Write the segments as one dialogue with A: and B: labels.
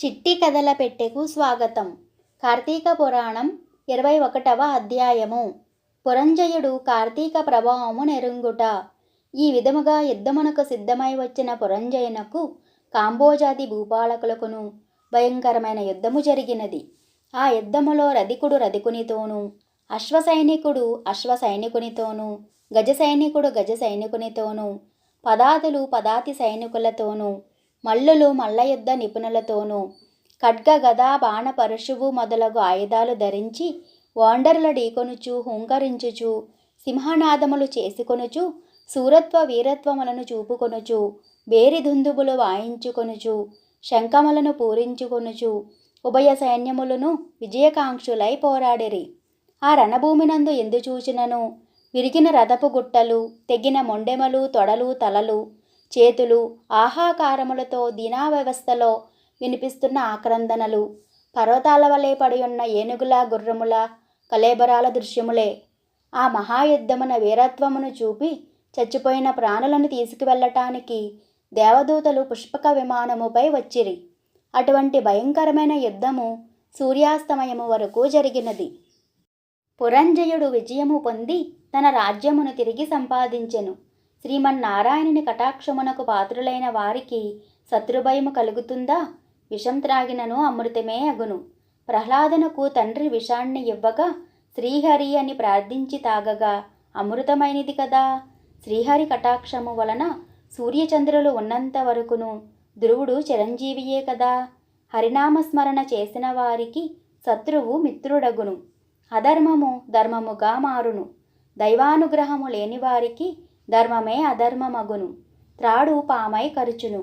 A: చిట్టి కథల పెట్టెకు స్వాగతం. కార్తీక పురాణం ఇరవై ఒకటవ అధ్యాయము. పురంజయుడు కార్తీక ప్రభావము నెరుంగుట. ఈ విధముగా యుద్ధమునకు సిద్ధమై వచ్చిన పురంజయునకు కాంబోజాతి భూపాలకులకును భయంకరమైన యుద్ధము జరిగినది. ఆ యుద్ధములో రధికుడు రధికునితోనూ అశ్వసైనికుడు అశ్వసైనికునితోనూ అశ్వ సైనికునితోనూ గజ సైనికుడు గజ సైనికునితోనూ పదాతులు పదాతి సైనికులతోనూ మల్లులు మల్లయుద్ధ నిపుణులతోనూ ఖడ్గ గదా బాణ పరశువు మొదలగు ఆయుధాలు ధరించి వాండర్ల ఢీకొనుచు హుంకరించుచు సింహనాదములు చేసుకొనుచు సూరత్వ వీరత్వములను చూపుకొనుచు బేరిదుందుబులు వాయించుకొనుచు శంఖములను పూరించుకొనుచు ఉభయ సైన్యములను విజయకాంక్షులై పోరాడిరి. ఆ రణభూమినందు ఎందు చూచినను విరిగిన రథపు గుట్టలు తెగిన మొండెమలు తొడలు తలలు చేతులు ఆహాకారములతో దీనావ్యవస్థలో వినిపిస్తున్న ఆక్రందనలు పర్వతాల వలె పడియున్న ఏనుగుల గుర్రముల కలేబరాల దృశ్యములే. ఆ మహాయుద్ధమున వీరత్వమును చూపి చచ్చిపోయిన ప్రాణులను తీసుకువెళ్ళటానికి దేవదూతలు పుష్పక విమానముపై వచ్చిరి. అటువంటి భయంకరమైన యుద్ధము సూర్యాస్తమయము వరకు జరిగినది. పురంజయుడు విజయము పొంది తన రాజ్యమును తిరిగి సంపాదించెను. శ్రీమన్నారాయణుని కటాక్షమునకు పాత్రులైన వారికి శత్రుభయము కలుగుతుందా? విషం త్రాగినను అమృతమే అగును. ప్రహ్లాదనకు తండ్రి విషాన్ని ఇవ్వగా శ్రీహరి అని ప్రార్థించి తాగగా అమృతమైనది కదా. శ్రీహరి కటాక్షము వలన సూర్యచంద్రులు ఉన్నంత వరకును ధ్రువుడు చిరంజీవియే కదా. హరినామస్మరణ చేసిన వారికి శత్రువు మిత్రుడగును. అధర్మము ధర్మముగా మారును. దైవానుగ్రహము లేని వారికి ధర్మమే అధర్మమగును. త్రాడు పామై కరుచును.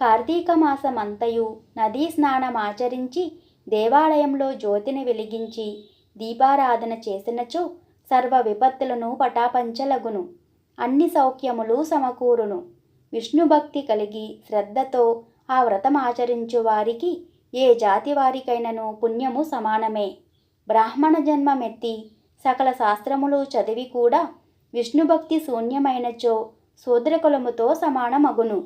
A: కార్తీక మాసమంతయు నదీ స్నానమాచరించి దేవాలయంలో జ్యోతిని వెలిగించి దీపారాధన చేసినచో సర్వ విపత్తులను పటాపంచలగును. అన్ని సౌఖ్యములు సమకూరును. విష్ణుభక్తి కలిగి శ్రద్ధతో ఆ వ్రతం ఆచరించు వారికి ఏ జాతి వారికైనను పుణ్యము సమానమే. బ్రాహ్మణ జన్మమెత్తి సకల శాస్త్రములు చదివి కూడా విష్ణుభక్తి శూన్యమైనచో శూద్రకులముతో సమానమగును.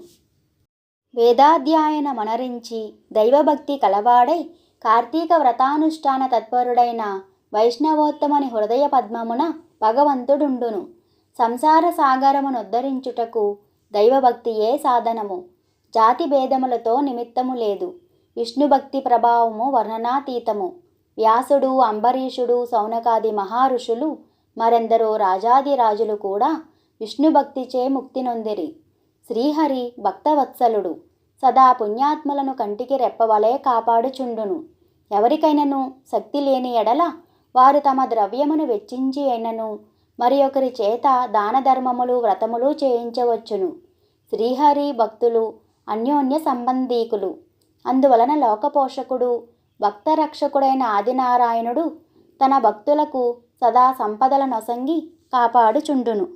A: వేదాధ్యాయన మనరించి దైవభక్తి కలవాడై కార్తీక వ్రతానుష్ఠాన తత్పరుడైన వైష్ణవోత్తమని హృదయ పద్మమున భగవంతుడుండును. సంసార సాగరమునుద్ధరించుటకు దైవభక్తియే సాధనము. జాతి భేదములతో నిమిత్తము లేదు. విష్ణుభక్తి ప్రభావము వర్ణనాతీతము. వ్యాసుడు అంబరీషుడు సౌనకాది మహారుషులు మరెందరో రాజాదిరాజులు కూడా విష్ణుభక్తిచే ముక్తి నొందిరి. శ్రీహరి భక్తవత్సలుడు. సదా పుణ్యాత్మలను కంటికి రెప్పవలే కాపాడుచుండును. ఎవరికైనను శక్తి లేని ఎడల వారు తమ ద్రవ్యమును వెచ్చించి అయినను మరి ఒకరి చేత దాన ధర్మములు వ్రతములు చేయించవచ్చును. శ్రీహరి భక్తులు అన్యోన్య సంబంధీకులు. అందువలన లోకపోషకుడు భక్తరక్షకుడైన ఆదినారాయణుడు తన భక్తులకు సదా సంపదల నొసంగి కాపాడుచుండును.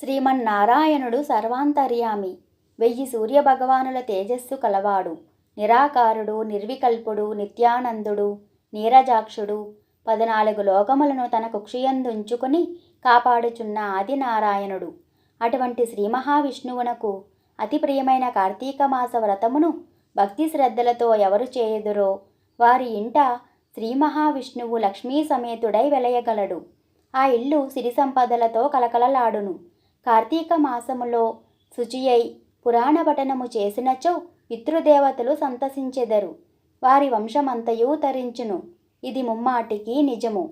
A: శ్రీమన్నారాయణుడు సర్వాంతర్యామి. వెయ్యి సూర్యభగవానుల తేజస్సు కలవాడు. నిరాకారుడు నిర్వికల్పుడు నిత్యానందుడు నీరజాక్షుడు పద్నాలుగు లోకములను తన కుక్షియందుంచుకుని కాపాడుచున్న ఆదినారాయణుడు. అటువంటి శ్రీ మహావిష్ణువునకు అతి ప్రియమైన కార్తీక మాస వ్రతమును భక్తి శ్రద్ధలతో ఎవరు చేయుదురో వారి ఇంట శ్రీ మహావిష్ణువు లక్ష్మీ సమేతుడై వెలయగలడు. ఆ ఇల్లు సిరి సంపదలతో కలకలలాడును. కార్తీక మాసములో శుచియై పురాణ పఠనము చేసినచో పితృదేవతలు సంతసించెదరు. వారి వంశమంతయు తరించును. ఇది ముమ్మాటికి నిజము.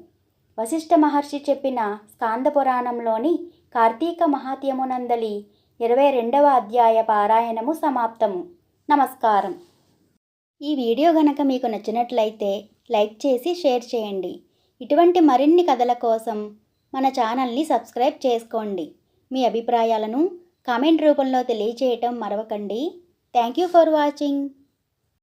A: వశిష్ఠ మహర్షి చెప్పిన స్కాంద పురాణంలోని కార్తీక మహాత్యమునందలి ఇరవై రెండవ అధ్యాయ పారాయణము సమాప్తము. నమస్కారం. ఈ వీడియో గనక మీకు నచ్చినట్లయితే లైక్ చేసి షేర్ చేయండి. ఇటువంటి మరిన్ని కథల కోసం మన ఛానల్ని సబ్స్క్రైబ్ చేసుకోండి. మీ అభిప్రాయాలను కామెంట్ రూపంలో తెలియచేయటం మరవకండి. Thank you for watching.